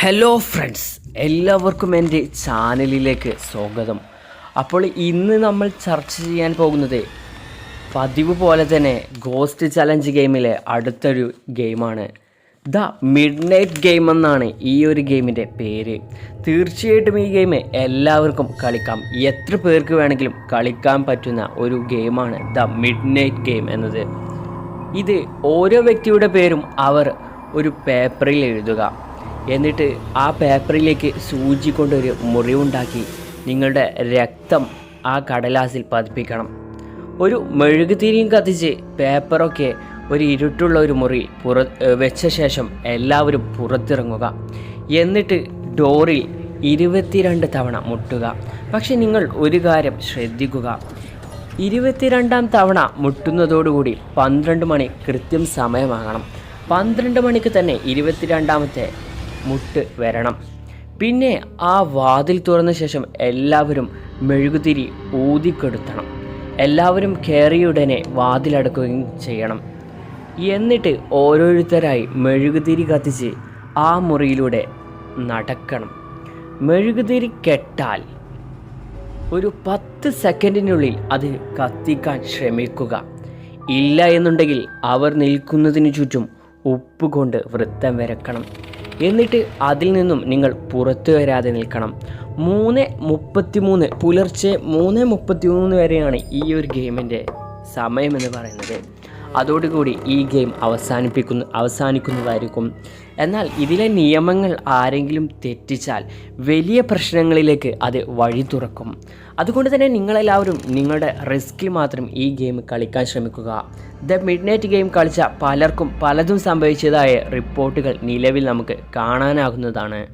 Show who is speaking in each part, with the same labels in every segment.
Speaker 1: Hello friends എല്ലാവർക്കും എന്റെ ചാനലിലേക്ക് സ്വാഗതം. അപ്പോൾ ഇന്ന് നമ്മൾ ചർച്ച ചെയ്യാൻ പോകുന്നത് പതിവ് പോലെ തന്നെ ഗോസ്റ്റ് ചലഞ്ച് ഗെയിമിലെ അടുത്തൊരു ഗെയിമാണ് ദ മിഡ് നൈറ്റ് ഗെയിം എന്നാണ് ഈ ഒരു ഗെയിമിന്റെ പേര്. തീർച്ചയായിട്ടും ഈ ഗെയിം എല്ലാവർക്കും കളിക്കാം. എത്ര പേർക്ക് വേണമെങ്കിലും കളിക്കാൻ പറ്റുന്ന ഒരു ഗെയിമാണ് ദ മിഡ് നൈറ്റ് ഗെയിം എന്നത്. ഇത് ഓരോ വ്യക്തിയുടെ പേരും അവർ ഒരു പേപ്പറിൽ എഴുതുക. എന്നിട്ട് ആ പേപ്പറിലേക്ക് സൂചി കൊണ്ടൊരു മുറിവുണ്ടാക്കി നിങ്ങളുടെ രക്തം ആ കടലാസിൽ പതിപ്പിക്കണം. ഒരു മെഴുകുതിരിയും കത്തിച്ച് പേപ്പറൊക്കെ ഒരു ഇരുട്ടുള്ള ഒരു മുറി പുറ വെച്ച ശേഷം എല്ലാവരും പുറത്തിറങ്ങുക. എന്നിട്ട് ഡോറിൽ ഇരുപത്തിരണ്ട് തവണ മുട്ടുക. പക്ഷെ നിങ്ങൾ ഒരു കാര്യം ശ്രദ്ധിക്കുക. ഇരുപത്തിരണ്ടാം തവണ മുട്ടുന്നതോടുകൂടി പന്ത്രണ്ട് മണി കൃത്യം സമയമാകണം. പന്ത്രണ്ട് മണിക്ക് തന്നെ ഇരുപത്തിരണ്ടാമത്തെ മുട്ട് വരണം. പിന്നെ ആ വാതിൽ തുറന്ന ശേഷം എല്ലാവരും മെഴുകുതിരി ഊതിക്കെടുത്തണം എല്ലാവരും കയറിയുടനെ വാതിലടക്കുകയും ചെയ്യണം. എന്നിട്ട് ഓരോരുത്തരായി മെഴുകുതിരി കത്തിച്ച് ആ മുറിയിലൂടെ നടക്കണം. മെഴുകുതിരി കെട്ടാൽ ഒരു പത്ത് സെക്കൻഡിനുള്ളിൽ അത് കത്തിക്കാൻ ശ്രമിക്കുക. ഇല്ല എന്നുണ്ടെങ്കിൽ അവർ നിൽക്കുന്നതിന് ചുറ്റും ഉപ്പ് കൊണ്ട് വൃത്തം വരക്കണം. എന്നിട്ട് അതിൽ നിന്നും നിങ്ങൾ പുറത്തു വരാതെ നിൽക്കണം. മൂന്ന് മുപ്പത്തിമൂന്ന് പുലർച്ചെ മൂന്ന് മുപ്പത്തിമൂന്ന് വരെയാണ് ഈ ഒരു ഗെയിമിന്റെ സമയമെന്ന് പറയുന്നത്. അതോടുകൂടി ഈ ഗെയിം അവസാനിപ്പിക്കുന്നു അവസാനിക്കുന്നതായിരിക്കും. എന്നാൽ ഇതിലെ നിയമങ്ങൾ ആരെങ്കിലും തെറ്റിച്ചാൽ വലിയ പ്രശ്നങ്ങളിലേക്ക് അത് വഴി തുറക്കും. അതുകൊണ്ട് തന്നെ നിങ്ങളെല്ലാവരും നിങ്ങളുടെ റിസ്കിൽ മാത്രം ഈ ഗെയിം കളിക്കാൻ ശ്രമിക്കുക. ദ മിഡ് നൈറ്റ് ഗെയിം കളിച്ച പലർക്കും പലതും സംഭവിച്ചതായ റിപ്പോർട്ടുകൾ നിലവിൽ നമുക്ക് കാണാനാകുന്നതാണ്.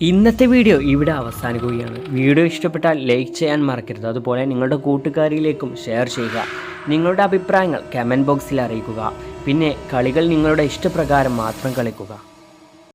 Speaker 1: ഇന്നത്തെ വീഡിയോ ഇവിടെ അവസാനിക്കുകയാണ്. വീഡിയോ ഇഷ്ടപ്പെട്ടാൽ ലൈക്ക് ചെയ്യാൻ മറക്കരുത്. അതുപോലെ നിങ്ങളുടെ കൂട്ടുകാരിലേക്കും ഷെയർ ചെയ്യുക. നിങ്ങളുടെ അഭിപ്രായങ്ങൾ കമന്റ് ബോക്സിൽ അറിയിക്കുക. പിന്നെ കളികൾ നിങ്ങളുടെ ഇഷ്ടപ്രകാരം മാത്രം കളിക്കുക.